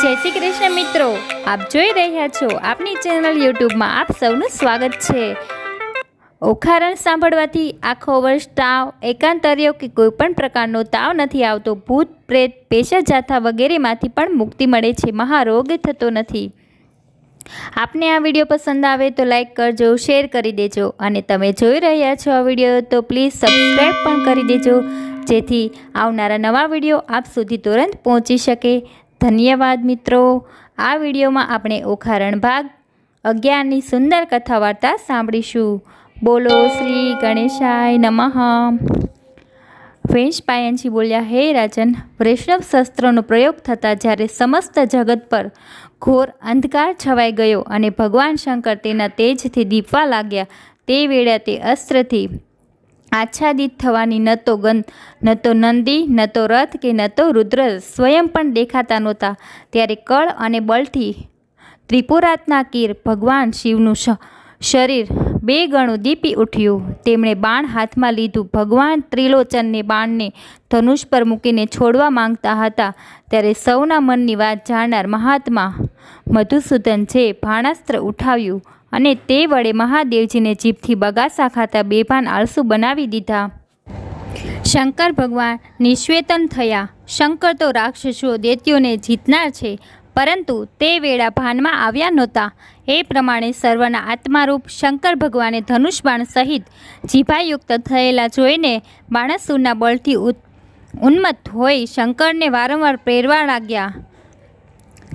જય શ્રી કૃષ્ણ મિત્રો. આપ જોઈ રહ્યા છો આપની ચેનલ યુટ્યુબમાં આપ સૌનું સ્વાગત છે. ઓખારણ સાંભળવાથી આખો વર્ષ તાવ, એકાંતર્યો કે કોઈપણ પ્રકારનો તાવ નથી આવતો, ભૂત, પ્રેત, પેશા જાથા વગેરેમાંથી પણ મુક્તિ મળે છે, મહારોગ થતો નથી. આપને આ વીડિયો પસંદ આવે તો લાઈક કરજો, શેર કરી દેજો અને તમે જોઈ રહ્યા છો આ વીડિયો તો પ્લીઝ સબસ્ક્રાઈબ પણ કરી દેજો, જેથી આવનારા નવા વીડિયો આપ સુધી તુરંત પહોંચી શકે. ધન્યવાદ મિત્રો. આ વિડીયોમાં આપણે ઓખારણ ભાગ અગિયારની સુંદર કથા વાર્તા સાંભળીશું. બોલો શ્રી ગણેશાય નમઃ. વેશ પાયનજી બોલ્યા, હે રાજન, વૈષ્ણવ શસ્ત્રનો પ્રયોગ થતાં જ્યારે સમસ્ત જગત પર ઘોર અંધકાર છવાઈ ગયો અને ભગવાન શંકર તેના તેજથી દીપવા લાગ્યા, તે વેળા તે અસ્ત્રથી આચ્છાદિત થવાની ન તો ગંધ, ન તો નંદી, ન તો રથ કે ન તો રુદ્ર સ્વયં પણ દેખાતા નહોતા. ત્યારે કળ અને બળથી ત્રિપુરાતના કીર ભગવાન શિવનું શરીર બે ગણું દીપી ઉઠ્યું. તેમણે બાણ હાથમાં લીધું. ભગવાન ત્રિલોચનને બાણને ધનુષ પર મૂકીને છોડવા માંગતા હતા. ત્યારે સૌના મનની વાત જાણનાર મહાત્મા મધુસૂદન જે ભાણાસ્ત્ર ઉઠાવ્યું. અને તે વડે મહાદેવજીને જીભથી બગાસા ખાતા બેભાન આળસુ બનાવી દીધા. શંકર ભગવાન નિશ્વેતન થયા. શંકર તો રાક્ષસો દૈત્યોને જીતનાર છે, પરંતુ તે વેળા ભાનમાં આવ્યા નહોતા. એ પ્રમાણે સર્વના આત્મારૂપ શંકર ભગવાને ધનુષબાણ સહિત જીભાયુક્ત થયેલા જોઈને બાણસુરના બળથી ઉન્મત્ત હોઈ શંકરને વારંવાર પ્રેરવા લાગ્યા.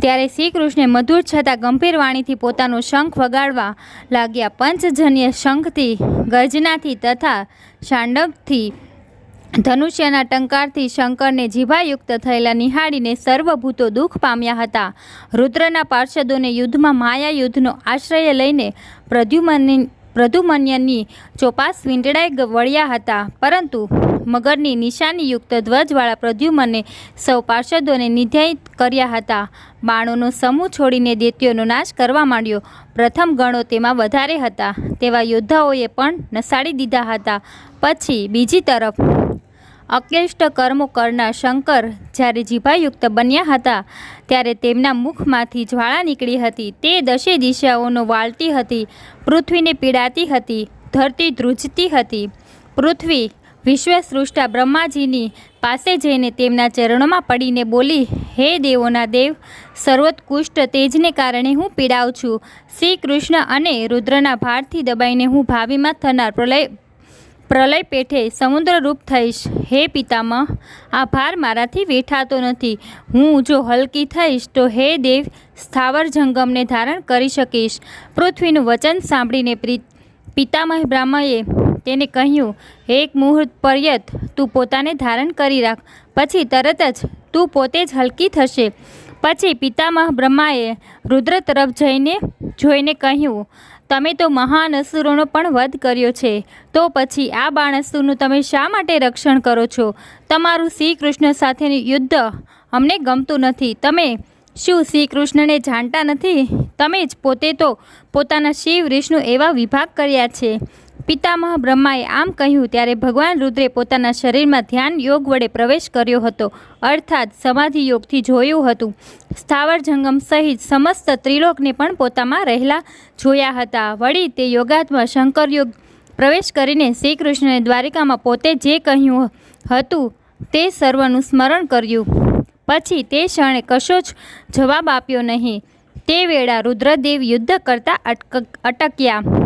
ત્યારે શ્રી કૃષ્ણે મધુર છતાં ગંભીર વાણીથી પોતાનો શંખ વગાડવા લાગ્યા. પંચજન્ય શંખથી, ગર્જનાથી તથા શાંડવથી ધનુષ્યના ટંકારથી શંકરને જીભાયુક્ત થયેલા નિહાળીને સર્વભૂતો દુઃખ પામ્યા હતા. રુદ્રના પાર્ષદોને યુદ્ધમાં માયા યુદ્ધનો આશ્રય લઈને પ્રદ્યુમનની પ્રદ્યુમન્યની ચોપાસ વીંટળાઈ વળ્યા હતા. પરંતુ મગરની નિશાનીયુક્ત ધ્વજવાળા પ્રદ્યુમને સૌ પાર્ષદોને નિધ્યય કર્યા હતા. બાણોનો સમૂહ છોડીને દેત્યોનો નાશ કરવા માંડ્યો. પ્રથમ ગણો તેમાં વધારે હતા. તેવા યોદ્ધાઓએ પણ નસાડી દીધા હતા. પછી બીજી તરફ અક્લિષ્ટ કર્મો કરનાર શંકર જ્યારે જીભાયુક્ત બન્યા હતા, ત્યારે તેમના મુખમાંથી જ્વાળા નીકળી હતી. તે દશે દિશાઓનો વાળતી હતી, પૃથ્વીને પીડાતી હતી, ધરતી ધ્રુજતી હતી. પૃથ્વી વિશ્વસૃષ્ટા બ્રહ્માજીની પાસે જઈને તેમના ચરણોમાં પડીને બોલી, હે દેવોના દેવ, સર્વોત્કૃષ્ટ તેજને કારણે હું પીડાઉં છું. શ્રી કૃષ્ણ અને રુદ્રના ભારથી દબાઈને હું ભાવિમાં થનાર પ્રલય પ્રલય પેઠે સમુદ્રરૂપ થઈશ. હે પિતામહ આ ભાર મારાથી વેઠાતો નથી. હું જો હલકી થઈશ, તો હે દેવ, સ્થાવર જંગમને ધારણ કરી શકીશ. પૃથ્વીનું વચન સાંભળીને પિતામહ બ્રાહ્મણે તેને કહ્યું, એક મુહૂર્ત પર્યત તું પોતાને ધારણ કરી રાખ. પછી તરત જ તું પોતે જ હલકી થશે. પછી પિતામહ બ્રહ્માએ રુદ્ર તરફ જઈને, જોઈને કહ્યું તમે તો મહાન અસુરોનો પણ વધ કર્યો છે. તો પછી આ બાણસુરનું તમે શા માટે રક્ષણ કરો છો? તમારું શ્રી કૃષ્ણ સાથેનું યુદ્ધ અમને ગમતું નથી. તમે શું શ્રી કૃષ્ણને જાણતા નથી? તમે જ પોતે તો પોતાના શિવ, વિષ્ણુ એવા વિભાગ કર્યા છે. પિતામહ બ્રહ્માએ આમ કહ્યું, ત્યારે ભગવાન રુદ્રે પોતાના શરીરમાં ધ્યાન યોગ વડે પ્રવેશ કર્યો હતો. અર્થાત સમાધિ યોગથી જોયું હતું. સ્થાવર જંગમ સહિત સમસ્ત ત્રિલોકને પણ પોતામાં રહેલા જોયા હતા. વળી તે યોગાત્મા શંકર યોગ પ્રવેશ કરીને શ્રી કૃષ્ણએ દ્વારિકામાં પોતે જે કહ્યું હતું તે સર્વનું સ્મરણ કર્યું. પછી તે ક્ષણે કશો જ જવાબ આપ્યો નહીં. તે વેળા રુદ્રદેવ યુદ્ધ કરતા અટક, અટક્યા.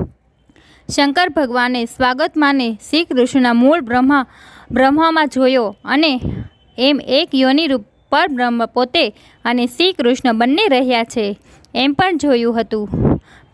શંકર ભગવાને સ્વાગત માને શ્રી કૃષ્ણના મૂળ બ્રહ્મા, બ્રહ્મામાં જોયો અને એમ એક યોનિરૂપ પર બ્રહ્મ પોતે અને શ્રી કૃષ્ણ બંને રહ્યા છે. એમ પણ જોયું હતું.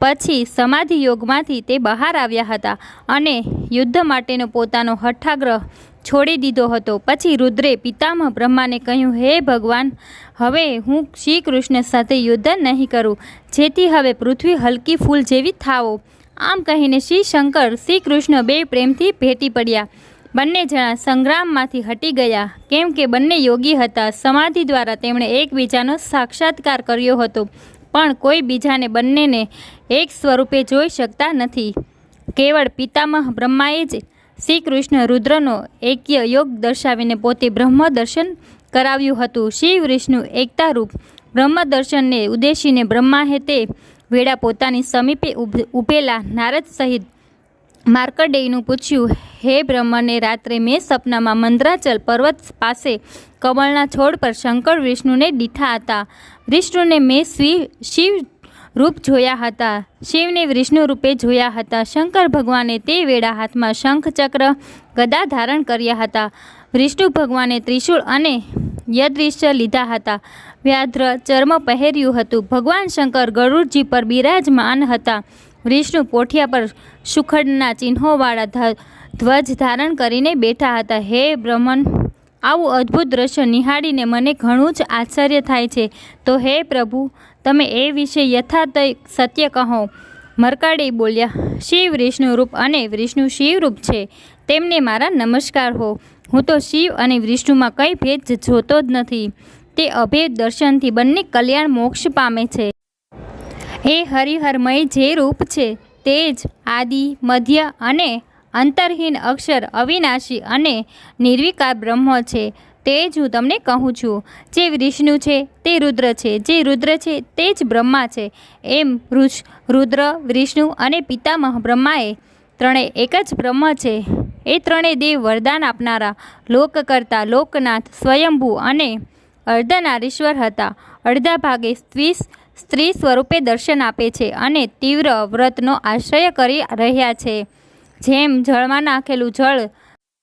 પછી સમાધિ યોગમાંથી તે બહાર આવ્યા હતા અને યુદ્ધ માટેનો પોતાનો હઠાગ્રહ છોડી દીધો હતો. પછી રુદ્રે પિતામહ બ્રહ્માને કહ્યું, હે ભગવાન, હવે હું શ્રી કૃષ્ણ સાથે યુદ્ધ નહીં કરું. જેથી હવે પૃથ્વી હલકી ફૂલ જેવી થાવો આમ કહીને શ્રી શંકર શ્રી કૃષ્ણ બે પ્રેમથી ભેટી પડ્યા. બંને જણા સંગ્રામમાંથી હટી ગયા. કેમ કે બંને યોગી હતા. સમાધિ દ્વારા તેમણે એકબીજાનો સાક્ષાત્કાર કર્યો હતો. પણ કોઈ બીજાને બંનેને એક સ્વરૂપે જોઈ શકતા નથી. કેવળ પિતામહ બ્રહ્માએ જ શ્રી કૃષ્ણ રુદ્રનો એક્ય યોગ દર્શાવીને પોતે બ્રહ્મ દર્શન કરાવ્યું હતું. શિવ, વિષ્ણુ, એકતારૂપ બ્રહ્મ દર્શનને ઉદ્દેશીને બ્રહ્માએ તે વેળા પોતાની સમીપે ઉભેલા નારદ સહિત માર્કડેયનું પૂછ્યું, હે બ્રહ્મને, રાત્રે મેં સપનામાં મંદ્રાચલ પર્વત પાસે કમળના છોડ પર શંકર વિષ્ણુને દીઠા હતા. વિષ્ણુને મેં શિવ શિવ રૂપ જોયા હતા. શિવને વિષ્ણુ રૂપે જોયા હતા. શંકર ભગવાને તે વેળા હાથમાં શંખ ચક્ર ગદા ધારણ કર્યા હતા. વિષ્ણુ ભગવાને ત્રિશૂળ અને યદૃશ્ય લીધા હતા. વ્યાધ્ર ચર્મ પહેર્યું હતું. ભગવાન શંકર ગરુડજી પર બિરાજમાન હતા. વિષ્ણુ પોઠિયા પર સુખડના ચિહ્નોવાળા ધ્વજ ધારણ કરીને બેઠા હતા. હે બ્રહ્મન, આવું અદ્ભુત દ્રશ્ય નિહાળીને મને ઘણું જ આશ્ચર્ય થાય છે. તો હે પ્રભુ, તમે એ વિશે યથાર્થ સત્ય કહો. મરકાડી બોલ્યા, શિવ વિષ્ણુ રૂપ અને વિષ્ણુ શિવરૂપ છે. તેમને મારા નમસ્કાર હો. હું તો શિવ અને વિષ્ણુમાં કંઈ ભેદ જોતો જ નથી. તે અભેદ દર્શનથી બંને કલ્યાણ મોક્ષ પામે છે. એ હરિહરમય જે રૂપ છે તે જ આદિ, મધ્ય અને અંતરહીન અક્ષર અવિનાશી અને નિર્વિકાર બ્રહ્મ છે. તે જ હું તમને કહું છું. જે વિષ્ણુ છે તે રુદ્ર છે. જે રુદ્ર છે તે જ બ્રહ્મા છે. એમ રુદ્ર, વિષ્ણુ અને પિતામહ બ્રહ્માએ ત્રણેય એક જ બ્રહ્મ છે. એ ત્રણેય દેવ વરદાન આપનારા લોક કરતા લોકનાથ, સ્વયંભૂ અને અર્ધનારીશ્વર હતા. અડધા ભાગે સ્ત્રી સ્ત્રી સ્વરૂપે દર્શન આપે છે અને તીવ્ર વ્રતનો આશ્રય કરી રહ્યા છે. જેમ જળમાં નાખેલું જળ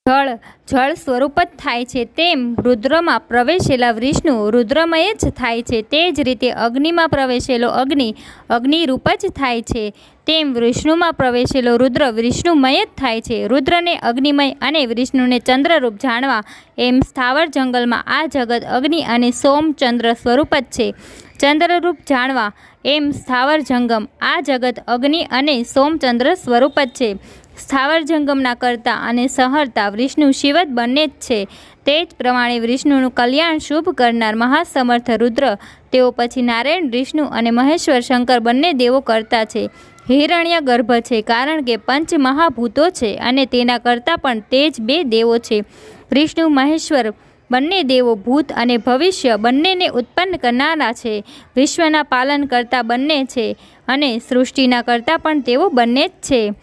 જળ જળ સ્વરૂપ જ થાય છે તેમ રુદ્રમાં પ્રવેશેલા વિષ્ણુ રુદ્રમય જ થાય છે. તે જ રીતે અગ્નિમાં પ્રવેશેલો અગ્નિ અગ્નિરૂપ જ થાય છે. તેમ વિષ્ણુમાં પ્રવેશેલો રુદ્ર વિષ્ણુમય જ થાય છે. રુદ્રને અગ્નિમય અને વિષ્ણુને ચંદ્રરૂપ જાણવા એમ સ્થાવર જંગલમાં આ જગત અગ્નિ અને સોમ ચંદ્ર સ્વરૂપ જ છે. ચંદ્રરૂપ જાણવા એમ સ્થાવર જંગમ આ જગત અગ્નિ અને સોમચંદ્ર સ્વરૂપ જ છે. સ્થાવર જંગમના કરતા અને સહરતા વિષ્ણુ શિવ જ બંને જ છે. તે જ પ્રમાણે વિષ્ણુનું કલ્યાણ શુભ કરનાર મહાસમર્થ રુદ્ર, તેઓ પછી નારાયણ, વિષ્ણુ અને મહેશ્વર શંકર બંને દેવો કરતા છે. હિરણ્ય ગર્ભ છે કારણ કે પંચ મહાભૂતો છે અને તેના કરતાં પણ તે જ બે દેવો છે. વિષ્ણુ, મહેશ્વર બંને દેવો ભૂત અને ભવિષ્ય બંનેને ઉત્પન્ન કરનારા છે. વિશ્વના પાલન કરતા બંને છે અને સૃષ્ટિના કરતા પણ તેઓ બંને જ છે.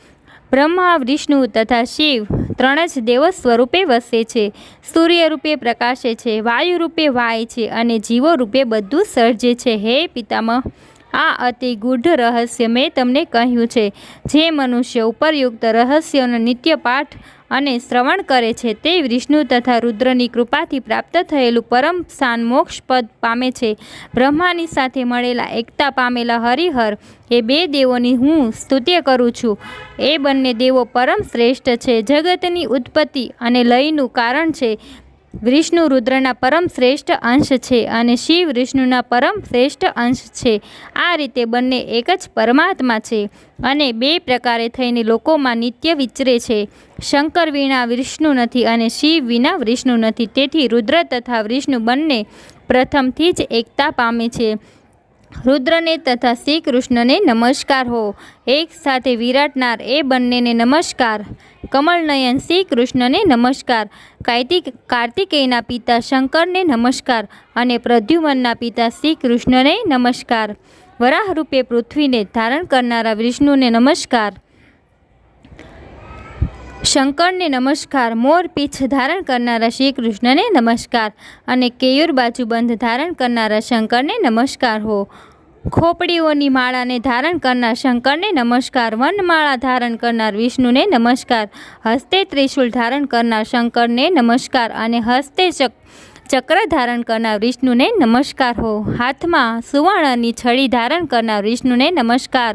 બ્રહ્મા, વિષ્ણુ તથા શિવ ત્રણ જ દેવ સ્વરૂપે વસે છે. સૂર્ય રૂપે પ્રકાશે છે, વાયુ રૂપે વાય છે અને જીવો રૂપે બધું સર્જે છે. હે પિતામહ, આ અતિ ગૂઢ રહસ્ય મેં તમને કહ્યું છે. જે મનુષ્ય ઉપરયુક્ત રહસ્યનો નિત્ય પાઠ અને શ્રવણ કરે છે તે વિષ્ણુ તથા રુદ્રની કૃપાથી પ્રાપ્ત થયેલું પરમ સ્થાન મોક્ષ પદ પામે છે. બ્રહ્માની સાથે મળેલા એકતા પામેલા હરિહર, એ બે દેવોની હું સ્તુત્ય કરું છું. એ બંને દેવો પરમ શ્રેષ્ઠ છે. જગતની ઉત્પત્તિ અને લયનું કારણ છે. વિષ્ણુ રુદ્રના પરમ શ્રેષ્ઠ અંશ છે અને શિવ વિષ્ણુના પરમ શ્રેષ્ઠ અંશ છે. આ રીતે બંને એક જ પરમાત્મા છે અને બે પ્રકારે થઈને લોકોમાં નિત્ય વિચરે છે. શંકર વિના વિષ્ણુ નથી અને શિવ વિના વિષ્ણુ નથી. તેથી રુદ્ર તથા વિષ્ણુ બંને પ્રથમથી જ એકતા પામે છે. રુદ્રને તથા શ્રી કૃષ્ણને નમસ્કાર હો. એક સાથે વિરાટનાર એ બંનેને નમસ્કાર. કમળનયન શ્રી કૃષ્ણને નમસ્કાર. કાર્તિક કાર્તિકેયના પિતા શંકરને નમસ્કાર અને પ્રદ્યુમનના પિતા શ્રી કૃષ્ણને નમસ્કાર. વરાહ રૂપે પૃથ્વીને ધારણ કરનારા વિષ્ણુને નમસ્કાર. શંકરને નમસ્કાર. મોર પીછ ધારણ કરનારા શ્રી કૃષ્ણને નમસ્કાર અને કેયુર બાજુ બંધ ધારણ કરનારા શંકરને નમસ્કાર હો. ખોપડીઓની માળાને ધારણ કરનાર શંકરને નમસ્કાર. વનમાળા ધારણ કરનાર વિષ્ણુને નમસ્કાર. હસ્તે ત્રિશૂળ ધારણ કરનાર શંકરને નમસ્કાર અને હસ્તે ચક, ચક્ર ધારણ કરનાર વિષ્ણુને નમસ્કાર હો. હાથમાં સુવર્ણની છડી ધારણ કરનાર વિષ્ણુને નમસ્કાર.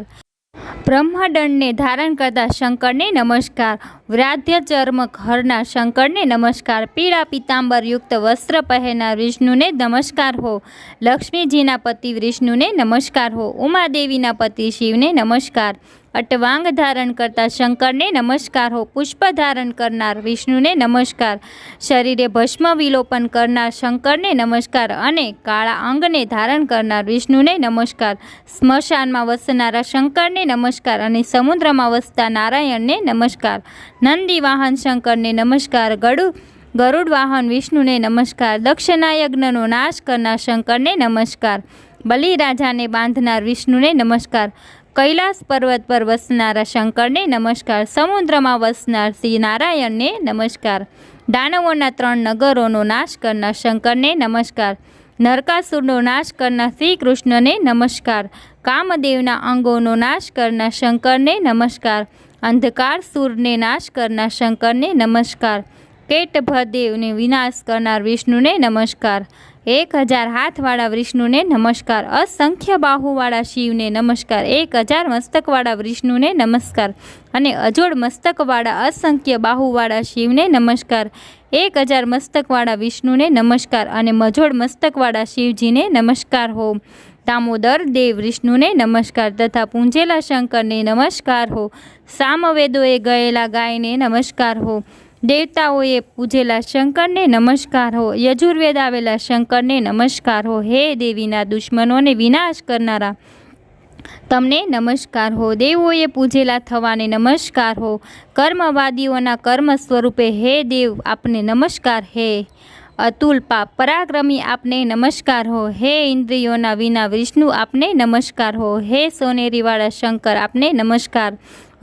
બ્રહ્મદંડને ધારણ કરતા શંકરને નમસ્કાર. વ્રાધ્ય ચર્મ હરનાર શંકરને નમસ્કાર. પીળા પિતાંબર યુક્ત વસ્ત્ર પહેરનાર વિષ્ણુને નમસ્કાર હો. લક્ષ્મીજીના પતિ વિષ્ણુને નમસ્કાર હો. ઉમાદેવીના પતિ શિવને નમસ્કાર. અટવાંગ ધારણ કરતા શંકરને નમસ્કાર હો, પુષ્પ ધારણ કરનાર વિષ્ણુને નમસ્કાર. શરીરે ભસ્મ વિલોપન કરનાર શંકરને નમસ્કાર અને કાળા અંગને ધારણ કરનાર વિષ્ણુને નમસ્કાર. સ્મશાનમાં વસનારા શંકરને નમસ્કાર અને સમુદ્રમાં વસતા નારાયણને નમસ્કાર. નંદી વાહન શંકરને નમસ્કાર, ગડુ, ગરુડ વાહન વિષ્ણુને નમસ્કાર, દક્ષિણાયજ્ઞનો નાશ કરનાર શંકરને નમસ્કાર. બલિરાજાને બાંધનાર વિષ્ણુને નમસ્કાર. કૈલાસ પર્વત પર વસનારા શંકરને નમસ્કાર. સમુદ્રમાં વસનાર શ્રી નારાયણને નમસ્કાર. દાનવોના ત્રણ નગરોનો નાશ કરનાર શંકરને નમસ્કાર. નરકાસુરનો નાશ કરનાર શ્રી કૃષ્ણને નમસ્કાર. કામદેવના અંગોનો નાશ કરનાર શંકરને નમસ્કાર. અંધકાર સૂરને નાશ કરનાર શંકરને નમસ્કાર. કેટભદેવને વિનાશ કરનાર વિષ્ણુને નમસ્કાર. એક હજાર હાથવાળા વિષ્ણુને નમસ્કાર. અસંખ્ય બાહુવાળા શિવને નમસ્કાર. એક હજાર મસ્તકવાળા વિષ્ણુને નમસ્કાર. અને અજોડ મસ્તકવાળા અસંખ્ય બાહુવાળા શિવને નમસ્કાર. એક હજાર મસ્તકવાળા વિષ્ણુને નમસ્કાર અને મજોડ મસ્તકવાળા શિવજીને નમસ્કાર હો. દામોદર દેવ વિષ્ણુને નમસ્કાર તથા પૂંજેલા શંકરને નમસ્કાર હો. સામવેદોએ ગયેલા ગાયને નમસ્કાર હો. દેવતાઓએ પૂજેલા શંકરને નમસ્કાર હો, યજુર્વેદ આવેલા શંકરને નમસ્કાર હો, હે દેવીના દુશ્મનોને વિનાશ કરનારા. તમને નમસ્કાર હો, દેવોએ પૂજેલા થવાને નમસ્કાર હો, કર્મવાદીઓના કર્મ સ્વરૂપે હે દેવ, આપને નમસ્કાર હે. અતુલ પાપ પરાક્રમી આપને નમસ્કાર હો, હે ઇન્દ્રિયોના વિના વિષ્ણુ આપને નમસ્કાર હો, હે સોનેરીવાળા શંકર આપને નમસ્કાર.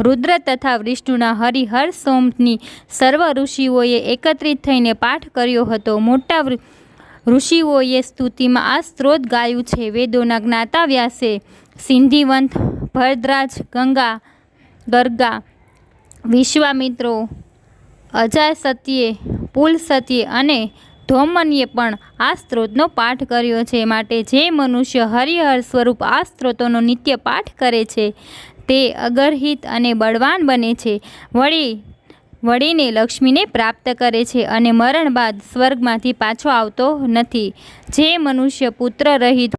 રુદ્ર તથા વિષ્ણુના હરિહર સોમની સર્વ ઋષિઓએ એકત્રિત થઈને પાઠ કર્યો હતો. મોટા ઋષિઓએ સ્તુતિમાં આ સ્ત્રોત ગાયું છે. વેદોના જ્ઞાતા વ્યાસે સિંધીવંત, ભરદ્રાજ, ગંગા ગરગા વિશ્વામિત્રો, અજાય સત્યે, પુલ સત્યે અને ધોમનીએ પણ આ સ્ત્રોતનો પાઠ કર્યો છે. માટે જે મનુષ્ય હરિહર સ્વરૂપ આ સ્ત્રોતોનો નિત્ય પાઠ કરે છે તે અગરહિત અને બળવાન બને છે. વળી, વળીને લક્ષ્મીને પ્રાપ્ત કરે છે અને મરણ બાદ સ્વર્ગમાંથી પાછો આવતો નથી. જે મનુષ્ય પુત્ર રહિત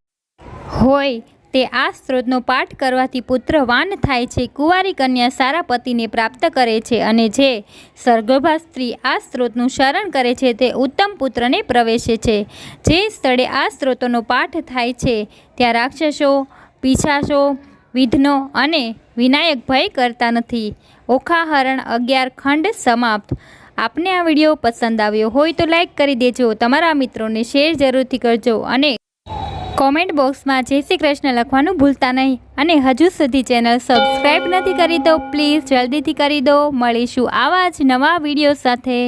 હોય, તે આ સ્ત્રોતનો પાઠ કરવાથી પુત્રવાન થાય છે. કુંવારી કન્યા સારા પતિને પ્રાપ્ત કરે છે અને જે સર્ગભા સ્ત્રી આ સ્ત્રોતનું શરણ કરે છે, તે ઉત્તમ પુત્રને પ્રવેશે છે. જે સ્થળે આ સ્ત્રોતોનો પાઠ થાય છે, ત્યાં રાક્ષસો પીછાશો વિઘ્નો અને વિનાયક ભય કરતા નથી. ઓખાહરણ અગિયાર ખંડ સમાપ્ત. આપને આ વીડિયો પસંદ આવ્યો હોય તો લાઈક કરી દેજો. તમારા મિત્રોને શેર જરૂરથી કરજો અને કોમેન્ટ બોક્સમાં જય શ્રી કૃષ્ણ લખવાનું ભૂલતા નહીં. અને હજુ સુધી ચેનલ સબસ્ક્રાઈબ નથી કરી દો પ્લીઝ જલ્દીથી કરી દો. મળીશું આવા જ નવા વીડિયો સાથે.